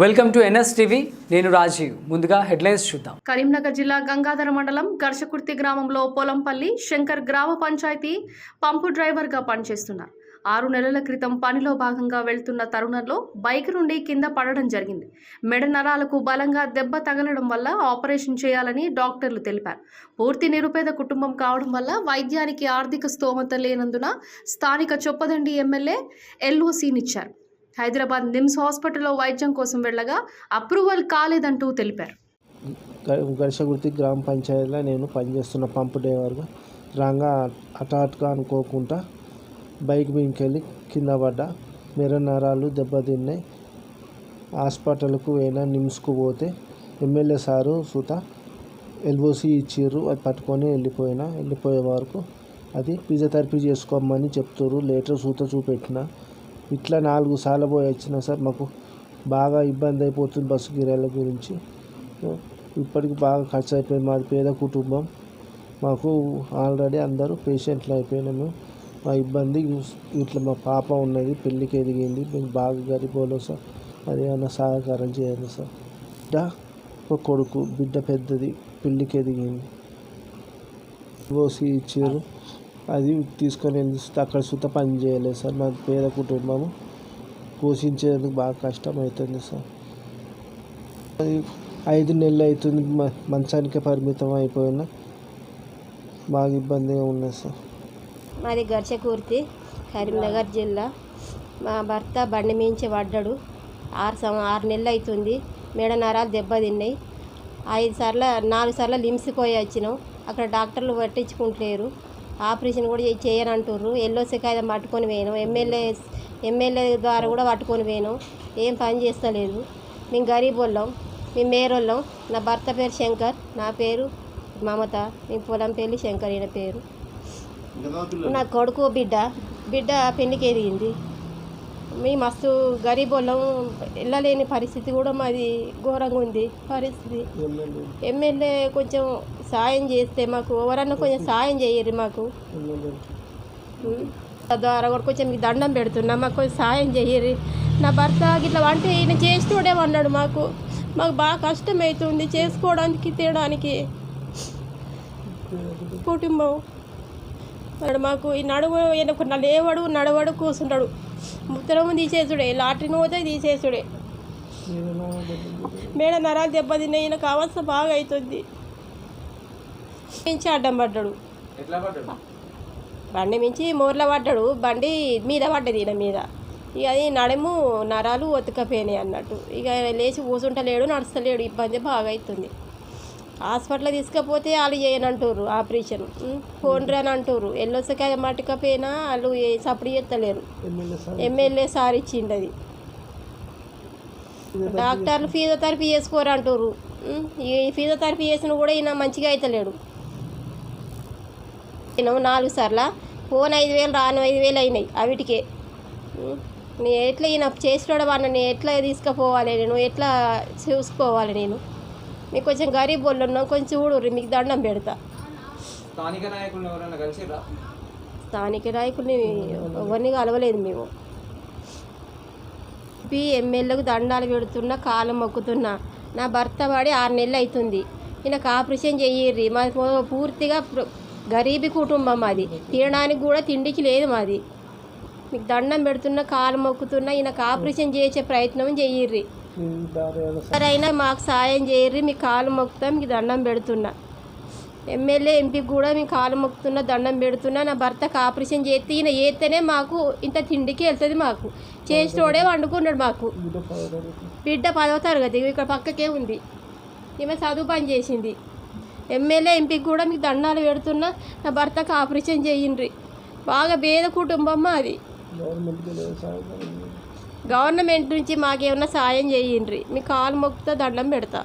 Welcome to NS TV. నేను రాజీవ్. ముందుగా headlines చూద్దాం. కరీంనగర్ జిల్లా గంగాధర మండలం గర్షకుర్తి గ్రామంలో పొలంపల్లి శంకర్ గ్రామ పంచాయతీ పంపు డ్రైవర్గా పనిచేస్తున్నారు. ఆరు నెలల క్రితం పనిలో భాగంగా వెళ్తున్న తరుణంలో బైక్ నుండి కింద పడడం జరిగింది. మెడ నరాలకు బలంగా దెబ్బ తగలడం వల్ల ఆపరేషన్ చేయాలని డాక్టర్లు తెలిపారు. పూర్తి నిరుపేద కుటుంబం కావడం వల్ల వైద్యానికి ఆర్థిక స్తోమత లేనందున స్థానిక చొప్పదండి ఎమ్మెల్యే ఎల్ఓసీనిచ్చారు. హైదరాబాద్ నిమ్స్ హాస్పిటల్లో వైద్యం కోసం వెళ్ళగా అప్రూవల్ కాలేదంటూ తెలిపారు. గ- గ్రామ పంచాయతీలో నేను పనిచేస్తున్న పంపు డ్రైవర్గా రాగా హఠాత్గా అనుకోకుండా బైక్ బింకెళ్ళి కింద పడ్డా. మెర నరాలు దెబ్బతిన్నాయి. హాస్పిటల్కు పోయినా నిమ్స్కు పోతే ఎమ్మెల్యే సారు సుత ఎల్ఓసి ఇచ్చిర్రు అది పట్టుకొని వెళ్ళిపోయినా. వెళ్ళిపోయే వరకు అది ఫిజియోథెరపీ చేసుకోమని చెప్తారు లేటర్ సూత చూపెట్టిన. ఇట్లా నాలుగు సార్లు పోయి వచ్చినా సార్ మాకు బాగా ఇబ్బంది అయిపోతుంది బస్సు కిరాయిల గురించి. ఇప్పటికి బాగా ఖర్చు అయిపోయింది మాది పేద కుటుంబం. మాకు ఆల్రెడీ అందరూ పేషెంట్లు అయిపోయినాము మా ఇబ్బంది ఇట్లా మా పాప ఉన్నది పెళ్ళికి ఎదిగింది. మేము బాగా గరిపోలో సార్. అది ఏమైనా సహకారం చేయండి సార్. బిడ్డ ఒక కొడుకు బిడ్డ పెద్దది పెళ్ళికి ఎదిగింది. ఓసి ఇచ్చారు. అది తీసుకొని వెళ్ళి అక్కడ సుత పని చేయలేదు సార్. మా పేద కుటుంబము. పోషించేందుకు బాగా కష్టం అవుతుంది సార్. అది ఐదు నెలలు అవుతుంది. మ- మంచానికే పరిమితం అయిపోయినా బాగా ఇబ్బందిగా ఉన్నది సార్. మాది గర్చకూర్తి కరీంనగర్ జిల్లా. మా భర్త బండి మించి పడ్డాడు. ఆరు సం ఆరు నెలలు అవుతుంది. మెడ నరాలు దెబ్బతిన్నాయి. ఐదు సార్లు నాలుగు సార్లు లిమ్స్ పోయి వచ్చినాం. అక్కడ డాక్టర్లు పట్టించుకుంటలేరు. ఆపరేషన్ కూడా చే- చేయనంటుర్రు. ఎల్ఓసి కాగితం పట్టుకొని పోయినాం. ఎమ్మెల్యే ఎమ్మెల్యే ద్వారా కూడా పట్టుకొని పోయినాం. ఏం పని చేస్తలేదు. మేము గరీబ్ వాళ్ళం మేము మేరోళ్ళం. నా భర్త పేరు శంకర్. నా పేరు మమత. మేము పొలం పెళ్ళి శంకర్ ఈయన పేరు. నా కొడుకు బిడ్డ. బిడ్డ పెళ్ళికి ఎదిగింది. మీ మస్తు గరీబ్ వాళ్ళం వెళ్ళలేని పరిస్థితి కూడా మాది ఘోరంగా ఉంది. పరిస్థితి. ఎమ్మెల్యే. ఎమ్మెల్యే కొంచెం సాయం చేస్తే మాకు ఎవరన్నా కొంచెం సాయం చేయరు మాకు. ఎమ్మెల్యే. ఉం. ద్వారా కూడా కొంచెం మీకు దండం పెడుతున్నా మాకు కొంచెం సాయం చేయరు. నా భర్త ఇట్లా అంటే ఈయన చేస్తూడే అన్నాడు మాకు. మాకు బాగా కష్టం అవుతుంది చేసుకోవడానికి తినడానికి. కుటుంబం. మాకు ఈ నడువు ఈయనకు నా లేవడు నడవడు కూర్చుంటాడు ముత్తరము తీసేసుడే లాటరీని పోతే తీసేసుడే. మేడ నరాలు దెబ్బతిన్నాయి ఈయనకు అవస్థ బాగా అవుతుంది మించి అడ్డం పడ్డాడు. బండి మించి మోర్ల పడ్డాడు. బండి మీద పడ్డది ఈయన మీద. ఇక అది నడుము నరాలు ఒతుకపోయినాయి అన్నట్టు. ఇక లేచి కూర్చుంటలేడు నడుస్తలేడు. ఇబ్బంది బాగా అవుతుంది హాస్పిటల్ తీసుకపోతే వాళ్ళు చేయనంటారు ఆపరేషన్. పోండ్రి అని అంటారు ఎల్లొసకాయ మట్టుకపోయినా వాళ్ళు సప్పుడు చేస్తలేరు. ఎమ్మెల్యే సార్ ఇచ్చిండు అది. డాక్టర్లు ఫిజియోథెరపీ చేసుకోరు అంటారు ఉం, ఈ ఫిజియోథెరపీ చేసిన కూడా ఈయన మంచిగా అవుతలేడు నేను నాలుగు సార్లు ఫోన్ ఐదు వేలు రాను ఐదు వేలు అయినాయి అవిటికే నేను ఎట్లా ఈయన చేసినాడు వాడిని నేను ఎట్లా తీసుకుపోవాలి? నేను ఎట్లా చూసుకోవాలి నేను? మీకు కొంచెం గరీబ్ వాళ్ళు ఉన్నాం కొంచెం చూడు మీకు దండం పెడతా. స్థానిక నాయకులను ఎవరైనా కలిసిరా స్థానిక నాయకుల్ని ఎవరిని కలవలేదు మేము. పి ఎమ్మెల్యేలకు దండాలు పెడుతున్నా కాలం మొక్కుతున్నా. నా భర్త పడి ఆరు నెలలు అవుతుంది. ఈయనకు ఆపరేషన్ చెయ్యర్రి పూ- పూర్తిగా ప్ర- గరీబీ కుటుంబం మాది. తినడానికి కూడా తిండికి లేదు మాది. మీకు దండం పెడుతున్నా కాలం మొక్కుతున్నా ఈయనకు ఆపరేషన్ చేసే ప్రయత్నం చెయ్యర్రి ఎవరైనా మాకు సాయం చేయర్రి మీ కాలు మొక్కుతా మీకు దండం పెడుతున్నా. ఎమ్మెల్యే ఎంపీకి కూడా మీ కాలు మొక్కుతున్నా దండం పెడుతున్నా నా భర్తకు ఆపరేషన్ చేస్తే ఈయన చేస్తేనే మాకు ఇంత తిండికి వెళ్తుంది మాకు. చేసినోడే వండుకున్నాడు మాకు. బిడ్డ పదవి తరగతి ఇక్కడ పక్కకే ఉంది. ఈమె చదువు పని చేసింది. ఎమ్మెల్యే ఎంపీకి కూడా మీకు దండాలు పెడుతున్నా నా భర్తకు ఆపరేషన్ చేయండి బాగా పేద కుటుంబం సార్ గవర్నమెంట్ నుంచి మాకేమన్నా సాయం చేయండి మీ కాలు మొక్కుతా దండం పెడతా.